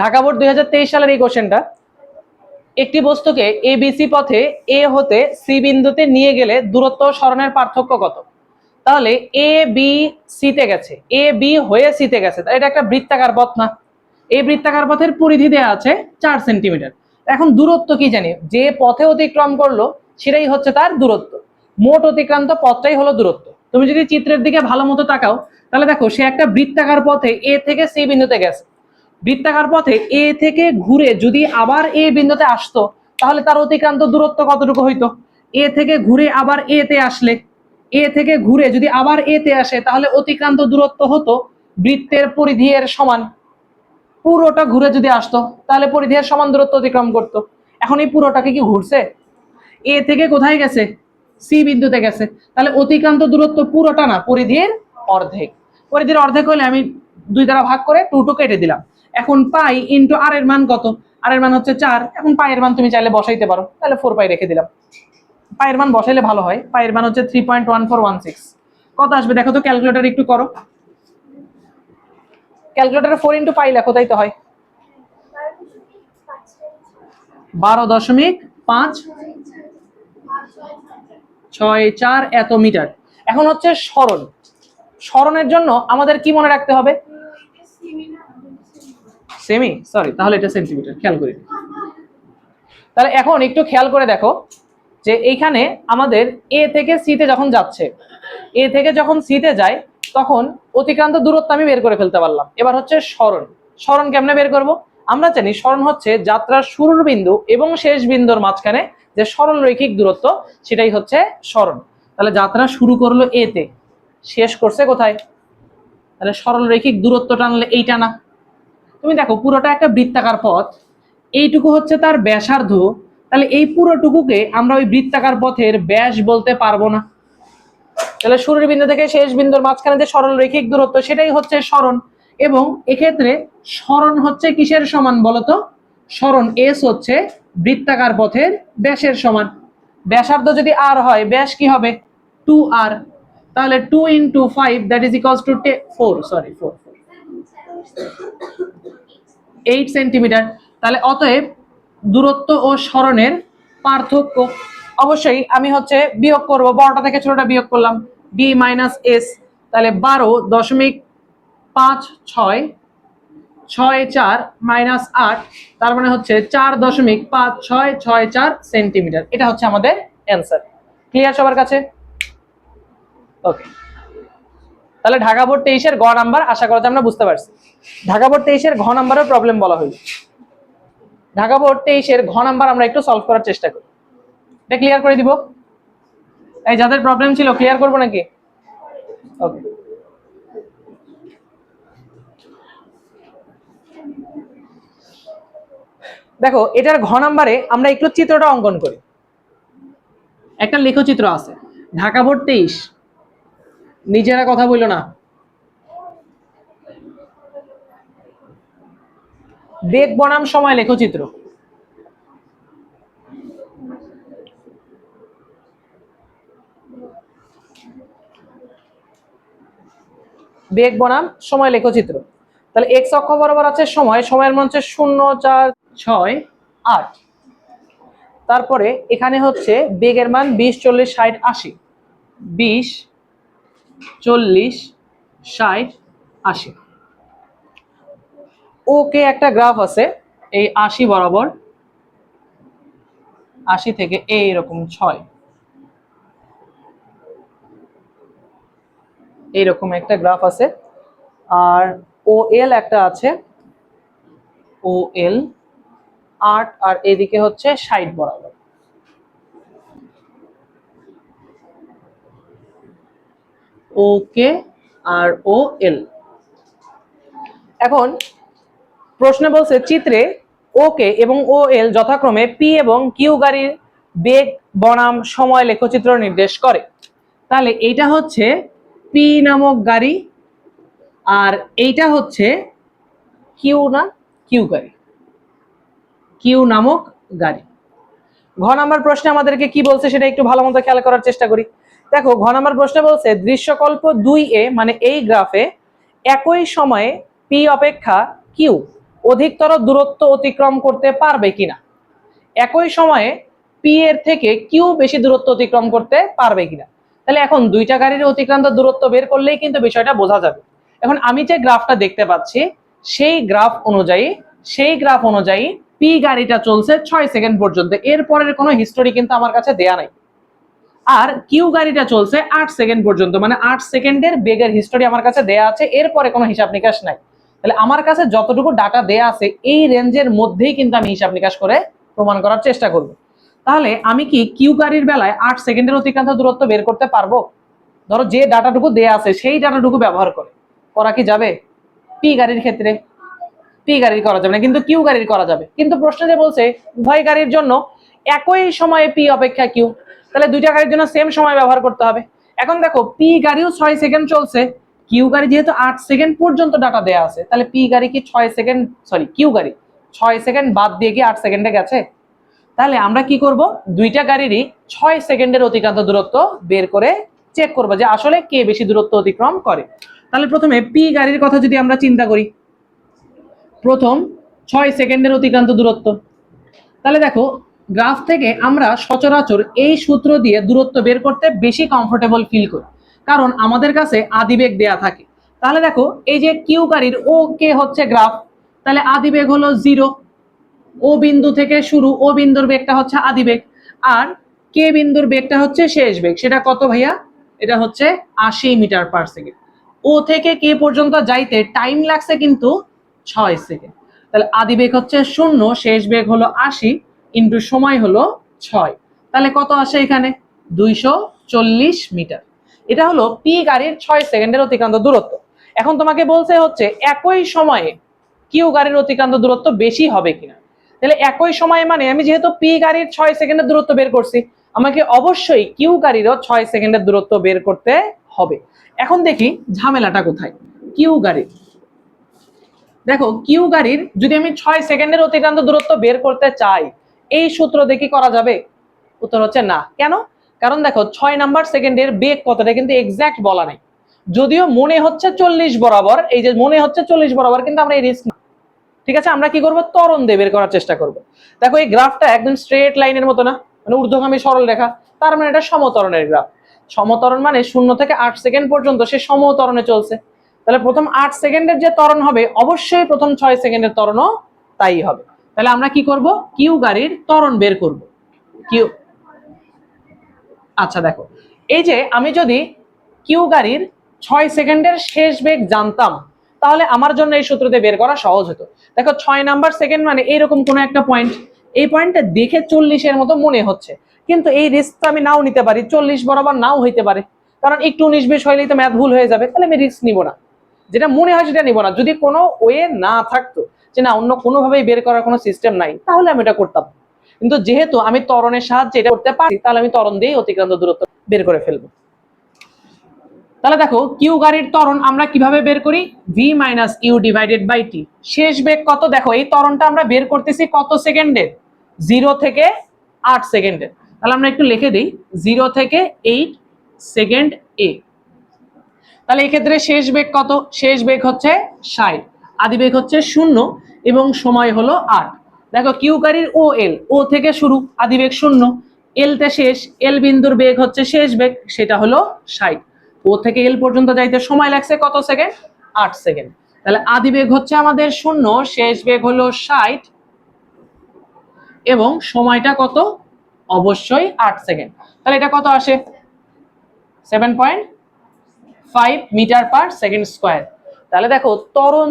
Dhaka board দুই হাজার তেইশ সালের এই কোশ্চেনটা। একটি বস্তুকে এ বিসি পথে এ হতে সি বিন্দুতে নিয়ে গেলে দূরত্ব ও সরণের পার্থক্য কত? তাহলে এ বি সিতে গেছে। এ বি হয়ে সিতে গেছে। এটা একটা বৃত্তাকার পথ না। এই বৃত্তাকার পথের পরিধি দেওয়া আছে চার সেন্টিমিটার। এখন দূরত্ব কি জানি? যে পথে অতিক্রম করল, সেটাই হচ্ছে তার দূরত্ব। মোট অতিক্রান্ত পথটাই হলো দূরত্ব। তুমি যদি চিত্রের দিকে ভালো মতো তাকাও, তাহলে দেখো সে একটা বৃত্তাকার পথে এ থেকে সি বিন্দুতে গেছে। বৃত্তাকার পথে এ থেকে ঘুরে যদি আবার এ বিন্দুতে আসতো, তাহলে তার অতিক্রান্ত দূরত্ব কতটুকু হইতো? এ থেকে ঘুরে আবার এ তে আসলে, এ থেকে ঘুরে যদি আবার এ তে আসে, তাহলে অতিক্রান্ত দূরত্ব হতো বৃত্তের পরিধি এর সমান। পুরোটা ঘুরে যদি আসতো, তাহলে পরিধি এর সমান দূরত্ব অতিক্রম করতো। এখন এই পুরোটাকে কি ঘুরছে? এ থেকে কোথায় গেছে? সি বিন্দুতে গেছে। তাহলে অতিক্রান্ত দূরত্ব পুরোটা না, পরিধির অর্ধেক। পরিধির অর্ধেক হলে আমি দুই দ্বারা ভাগ করে টু টু কেটে দিলাম। এখন পাই ইন্টু আর এর মান কত? আর এর মান হচ্ছে চার। এখন পায়ের মান তুমি চাইলে বসাইতে পারো। তাহলে ফোর পাই রেখে দিলাম। পায়ের মান বসাইলে ভালো হয়। পায়ের মান হচ্ছে three point one four one six কত আসবে? দেখো তো ক্যালকুলেটার একটু করো। ক্যালকুলেটারে ফোর ইন্টু পাই লেখো, তাই তো হয়? বারো দশমিক পাঁচ ছয় চার এত মিটার। এখন হচ্ছে সরণ সরণের জন্য আমাদের কি মনে রাখতে হবে? সেমি সরি তাহলে এটা সেন্টিমিটার খেয়াল করি। তাহলে এখন একটু খেয়াল করে দেখো যে এইখানে আমাদের এ থেকে সিতে যখন যাচ্ছে এ থেকে যখন সিতে যায়, তখন অতিক্রান্ত দূরত্ব আমি বের করে ফেলতে পারলাম। এবার হচ্ছে সরণ সরণ কেমনে বের করব? আমরা জানি সরণ হচ্ছে যাত্রার শুরুর বিন্দু এবং শেষ বিন্দুর মাঝখানে যে সরল রৈখিক দূরত্ব, সেটাই হচ্ছে সরণ তাহলে যাত্রা শুরু করল এ তে, শেষ করছে কোথায়? তাহলে সরল রৈখিক দূরত্ব টানলে এইটা না। তুমি দেখো, পুরোটা একটা বৃত্তাকার পথ। এইটুকু হচ্ছে তার ব্যাসার্ধ। তাহলে এই পুরোটুকুকে আমরা ওই বৃত্তাকার পথের ব্যাস বলতে পারব না। তাহলে শুরুর বিন্দু থেকে শেষ বিন্দুর মাঝখানে যে সরল রৈখিক দূরত্ব, সেটাই হচ্ছে স্মরণ। এবং এক্ষেত্রে স্মরণ হচ্ছে কিসের সমান বলতো? স্মরণ এস হচ্ছে বৃত্তাকার পথের ব্যাসের সমান। ব্যাসার্ধ যদি আর হয়, ব্যাস কি হবে? টু আর তাহলে two into five that is equals to টে four sorry four four eight centimetre তাহলে অতএব দূরত্ব ও সরণের পার্থক্য। অবশ্যই আমি হচ্ছে বিয়োগ করব, বড়টা থেকে ছোটটা বিয়োগ করলাম বি মাইনাস এস তাহলে বারো দশমিক পাঁচ ছয় ছয় চার মাইনাস আট, তার মানে হচ্ছে চার দশমিক পাঁচ ছয় ছয় চার সেন্টিমিটার এটা হচ্ছে আমাদের অ্যান্সার ক্লিয়ার সবার কাছে? ওকে তাহলে ঢাকা বোর্ড তেইশের গ নাম্বার আশা করা যায় আমরা বুঝতে পারছি। ঢাকা বোর্ড তেইশের ঘ নাম্বারের প্রবলেম বলা হইল। ঢাকা বোর্ড তেইশের ঘ নাম্বার আমরা একটু সলভ করার চেষ্টা করি। এটা ক্লিয়ার করে দিব? এই যাদের প্রবলেম ছিল ক্লিয়ার করব নাকি? ওকে দেখো, এটার ঘ নাম্বারে আমরা একটু চিত্রটা অঙ্কন করি। একটা লেখচিত্র আছে। ঢাকা বোর্ড তেইশ নিজেরা কথা বলল না। বেগ বনাম সময় লেখচিত্র বেগ বনাম সময় লেখচিত্র তাহলে এক্স অক্ষ বরাবর আছে সময়, সময়ের মান হচ্ছে শূন্য, চার, ছয়, আট। তারপরে এখানে হচ্ছে বেগের মান বিশ, চল্লিশ, ষাট, আশি। বিশ চল্লিশ, ষাট, আশি। ওকে একটা গ্রাফ আছে, এই আশি বরাবর। আশি থেকে এইরকম ছয়। এইরকম একটা গ্রাফ আছে। আর ও এল একটা আছে। ও এল আট, আর এদিকে হচ্ছে ষাট বরাবর। ওকে আর ও এল এখন প্রশ্নে বলছে, চিত্রে ওকে এবং ও এল যথাক্রমে পি এবং কিউ গাড়ির বেগ, বনাম, সময়, লেখচিত্র নির্দেশ করে। তাহলে এইটা হচ্ছে পি নামক গাড়ি আর এইটা হচ্ছে কিউ না কিউ গাড়ি। কিউ নামক গাড়ি। ঘ নাম্বার প্রশ্নে আমাদেরকে কি বলছে সেটা একটু ভালো মতো খেয়াল করার চেষ্টা করি। দেখো ঘ নাম্বার প্রশ্নে বলছে, দৃশ্যকল্প দুই এ মানে এই গ্রাফে একই সময়ে পি অপেক্ষা কিউ অধিকতর দূরত্ব অতিক্রম করতে পারবে কিনা? একই সময়ে পি এর থেকে কিউ বেশি দূরত্ব অতিক্রম করতে পারবে কিনা? তাহলে এখন দুইটা গাড়ির অতিক্রান্ত দূরত্ব বের করলেই কিন্তু বিষয়টা বোঝা যাবে। এখন আমি যে গ্রাফটা দেখতে পাচ্ছি, সেই গ্রাফ অনুযায়ী, সেই গ্রাফ অনুযায়ী পি গাড়িটা চলছে ছয় সেকেন্ড পর্যন্ত। এর পরের কোনো হিস্টোরি কিন্তু আমার কাছে দেয়া নাই। আর কিউ গাড়িটা চলছে আট সেকেন্ড পর্যন্ত মানে আট সেকেন্ডের বেগের হিস্টোরি আমার কাছে দেয়া আছে, এরপরে কোনো হিসাব নিকাশ নাই। তাহলে আমার কাছে যতটুকু ডাটা দেয়া আছে, এই রেঞ্জের মধ্যেই কিন্তু আমি হিসাব নিকাশ করে প্রমাণ করার চেষ্টা করব। তাহলে আমি কি কিউ গাড়ির বেলায় আট সেকেন্ডের অতিক্রান্ত দূরত্ব বের করতে পারব? ধরো যে ডাটাটুকু দেয়া আছে, সেই ডাটাটুকু ব্যবহার করে। করা কি যাবে? পি গাড়ির ক্ষেত্রে। পি গাড়ির করা যাবে না, কিন্তু কিউ গাড়ির করা যাবে। কিন্তু প্রশ্ন যে বলছে, উভয় গাড়ির জন্য একই সময়ে পি অপেক্ষা কিউ? তাহলে দুইটা গাড়ির জন্য সেম সময় ব্যবহার করতে হবে। এখন দেখো পি গাড়িও ছয় সেকেন্ড চলছে কিউ গাড়ি যেহেতু আট সেকেন্ড পর্যন্ত ডাটা দেয়া আছে, তাহলে পি গাড়ি কি ছয় সেকেন্ড সরি কিউ গাড়ি, ছয় সেকেন্ড বাদ দিয়ে কি আট সেকেন্ডে গেছে? তাহলে আমরা কি করব? দুইটা গাড়িরই ছয় সেকেন্ডের অতিক্রান্ত দূরত্ব বের করে চেক করব যে আসলে কে বেশি দূরত্ব অতিক্রম করে। তাহলে প্রথমে পি গাড়ির কথা যদি আমরা চিন্তা করি, প্রথম ছয় সেকেন্ডের অতিক্রান্ত দূরত্ব। তাহলে দেখো গ্রাফ থেকে আমরা সচরাচর এই সূত্র দিয়ে দূরত্ব বের করতে বেশি কমফোর্টেবল ফিল করি। কারণ আমাদের কাছে আদিবেগ দেয়া থাকে। তাহলে দেখো, এই যে কিউ গাড়ির ও কে হচ্ছে গ্রাফ, তাহলে আদিবেগ হলো জিরো ও বিন্দু থেকে শুরু ও বিন্দুর বেগটা হচ্ছে আদিবেগ আর কে বিন্দুর বেগটা হচ্ছে শেষ বেগ। সেটা কত ভাইয়া? এটা হচ্ছে আশি মিটার পার সেকেন্ড ও থেকে কে পর্যন্ত যাইতে টাইম লাগছে কিন্তু ছয় সেকেন্ড তাহলে আদিবেগ হচ্ছে শূন্য, শেষ বেগ হলো আশি। ইন্টু সময় হলো ছয়। তাহলে কত আসে এখানে? দুইশো চল্লিশ মিটার। এটা হলো পি গাড়ির ছয় সেকেন্ডের অতিক্রান্ত দূরত্ব। এখন তোমাকে বলছে হচ্ছে একই সময়ে কিউ গাড়ির অতিক্রান্ত দূরত্ব বেশি হবে কিনা? তাহলে একই সময়ে মানে আমি যেহেতু পি গাড়ির ছয় সেকেন্ডের দূরত্ব বের করছি, আমাকে অবশ্যই কিউ গাড়িরও ছয় সেকেন্ডের দূরত্ব বের করতে হবে। এখন দেখি ঝামেলাটা কোথায়? কিউ গাড়ির দেখো, কিউ গাড়ির যদি আমি ছয় সেকেন্ডের অতিক্রান্ত দূরত্ব বের করতে চাই এই সূত্র দেখি করা যাবে? উত্তর হচ্ছে না। কেন? কারণ দেখো, ছয় নাম্বার সেকেন্ডের বেগ কতটা কিন্তু এক্সাক্ট বলা নাই। যদিও মনে হচ্ছে চল্লিশ বরাবর, এই যে মনে হচ্ছে চল্লিশ বরাবর, কিন্তু আমরা এই রিস্ক ঠিক আছে? আমরা কি করব? ত্বরণ দিয়ে বের করার চেষ্টা করব। দেখো, এই গ্রাফটা একদম স্ট্রেট লাইনের মতো না? মানে ঊর্ধ্বগামী সরল রেখা। তার মানে এটা সমতরণের গ্রাফ সমতরণ মানে শূন্য থেকে আট সেকেন্ড পর্যন্ত সে সমতরণে চলছে। তাহলে প্রথম আট সেকেন্ডের যে ত্বরণ হবে, অবশ্যই প্রথম ছয় সেকেন্ডের তরণও তাই হবে। তাহলে আমরা কি করব? কিউ গাড়ির ত্বরণ বের করব। কিউ আচ্ছা দেখো। এই যে আমি যদি কিউ গাড়ির ছয় সেকেন্ডের শেষ বেগ জানতাম, তাহলে আমার জন্য এই সূত্রতে বের করা সহজ হতো। দেখো, ছয় নাম্বার সেকেন্ড মানে এইরকম কোনো একটা পয়েন্ট এই পয়েন্টটা দেখে চল্লিশের মতো মনে হচ্ছে। কিন্তু এই রিস্কটা আমি নাও নিতে পারি। চল্লিশ বরাবর নাও হইতে পারে। কারণ একটু উনিশ, বিশ হইলেই তো ম্যাথ ভুল হয়ে যাবে। তাহলে আমি রিস্ক নিব না। যেটা মনে হয় সেটা নিব না। যদি কোনো ওয়ে না থাকতো যে না, অন্য কোনোভাবেই বের করার কোনো সিস্টেম নাই, তাহলে আমি এটা করতাম। কিন্তু যেহেতু আমি ত্বরণের সাহায্যে এটা করতে পারি তাহলে আমি ত্বরণ দিয়েই অতিক্রান্ত দূরত্ব বের করে ফেলব। তাহলে দেখো কিউ গাড়ির ত্বরণ আমরা কীভাবে বের করি? V minus Q divided by T শেষ বেগ কত? দেখো, এই ত্বরণটা আমরা বের করতেছি কত সেকেন্ডের জিরো থেকে আট সেকেন্ডের তাহলে আমরা একটু লিখে দিই। জিরো থেকে এইট সেকেন্ড এ তাহলে এক্ষেত্রে শেষ বেগ কত? শেষ বেগ হচ্ছে ষাট। আদি বেগ হচ্ছে শূন্য। এবং সময় হলো আট। দেখো কিউকারির ও এল, ও থেকে শুরু, আদিবেগ শূন্য। এলটা শেষ, এল বিন্দুর বেগ হচ্ছে শেষ বেগ, সেটা হলো ষাট। ও থেকে এল পর্যন্ত যাইতে সময় লাগছে কত সেকেন্ড? আট সেকেন্ড। তাহলে আদিবেগ হচ্ছে আমাদের শূন্য, শেষ বেগ হলো ষাট। এবং সময়টা কত? অবশ্যই আট সেকেন্ড। তাহলে এটা কত আসে? Seven point five metre per second square. তাহলে দেখো তরণ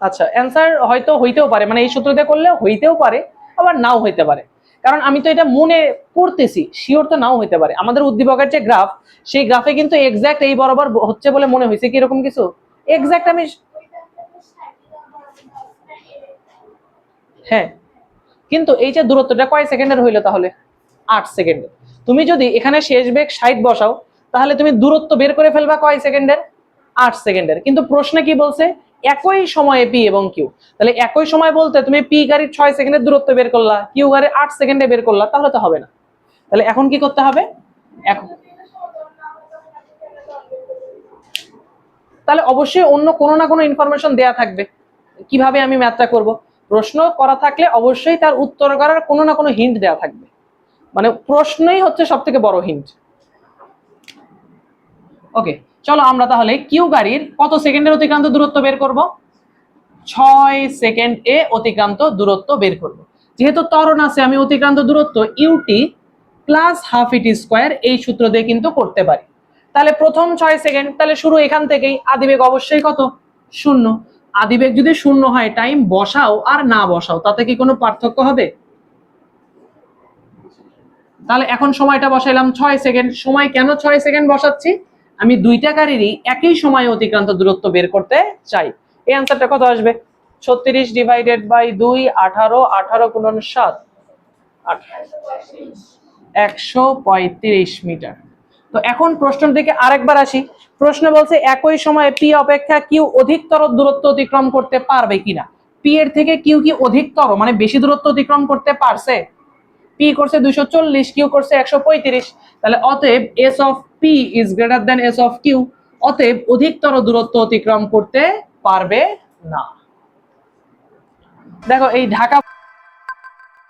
আচ্ছা অ্যান্সার হয়তো হইতেও পারে মানে এই সূত্রতে করলে হইতেও পারে, আবার নাও হইতে পারে। কারণ আমি তো এটা মনে করতেছি শিওর তো নাও হইতে পারে। আমাদের উদ্দীপকের যে গ্রাফ সেই গ্রাফে কিন্তু এক্সাক্ট এই বরাবর হচ্ছে বলে মনে হয়েছে, কি এরকম কিছু? এক্সাক্ট আমি হ্যাঁ কিন্তু এই যে দূরত্বটা কয় সেকেন্ডের হইল তাহলে? আট সেকেন্ডের তুমি যদি এখানে শেষ বেগ ষাট বসাও, তাহলে তুমি দূরত্ব বের করে ফেলবা কয় সেকেন্ডের আট সেকেন্ডের কিন্তু প্রশ্নে কি বলছে? একই সময়ে পি এবং কিউ তাহলে একই সময় বলতে তুমি পি গাড়ির ছয় সেকেন্ডের দূরত্ব বের করলা কিউ গাড়ির আট সেকেন্ডে বের করলা, তাহলে তো হবে না। তাহলে এখন কি করতে হবে? এখন তাহলে অবশ্যই অন্য কোনো না কোনো ইনফরমেশন দেয়া থাকবে। কীভাবে আমি ম্যাথটা করব? প্রশ্ন করা থাকলে অবশ্যই তার উত্তর করার কোনো না কোনো হিন্ট দেওয়া থাকবে। মানে প্রশ্নই হচ্ছে সব থেকে বড় হিন্ট ওকে চলো আমরা তাহলে কিউ গাড়ির কত সেকেন্ডের অতিক্রান্ত দূরত্ব বের করব? ছয় সেকেন্ড এ অতিক্রান্ত দূরত্ব বের করব। যেহেতু ত্বরণ আছে, আমি অতিক্রান্ত দূরত্ব u t plus half a t square এই সূত্র দিয়ে কিন্তু করতে পারি। তাহলে প্রথম ছয় সেকেন্ড, তাহলে শুরু এখান থেকেই। আদিবেগ অবশ্যই কত? শূন্য। আদিবেগ যদি শূন্য হয় টাইম বসাও আর না বসাও, তাতে কি কোনো পার্থক্য হবে? তাহলে এখন সময়টা বসাইলাম ছয় সেকেন্ড। সময় কেন ছয় সেকেন্ড বসাচ্ছি? আমি দুইটা গাড়িরই একই সময়ে অতিক্রান্ত দূরত্ব বের করতে চাই। এই অ্যান্সারটা কত আসবে? ছত্রিশ ডিভাইডেড বাই দুই, আঠারো আঠারো গুণন সাত। একশো পঁয়ত্রিশ মিটার। তো এখন প্রশ্নের দিকে আরেকবার আসি। প্রশ্ন বলছে, একই সময়ে পি অপেক্ষা কিউ অধিকতর দূরত্ব অতিক্রম করতে পারবে কিনা? পি এর থেকে কিউ কি অধিকতর? মানে বেশি দূরত্ব অতিক্রম করতে পারছে? পি করছে দুইশো চল্লিশ কিউ করছে একশো পঁয়ত্রিশ। তাহলে অতএব S of P is greater than S of Q অতএব অধিকতর দূরত্ব অতিক্রম করতে পারবে না। দেখো এই ঢাকা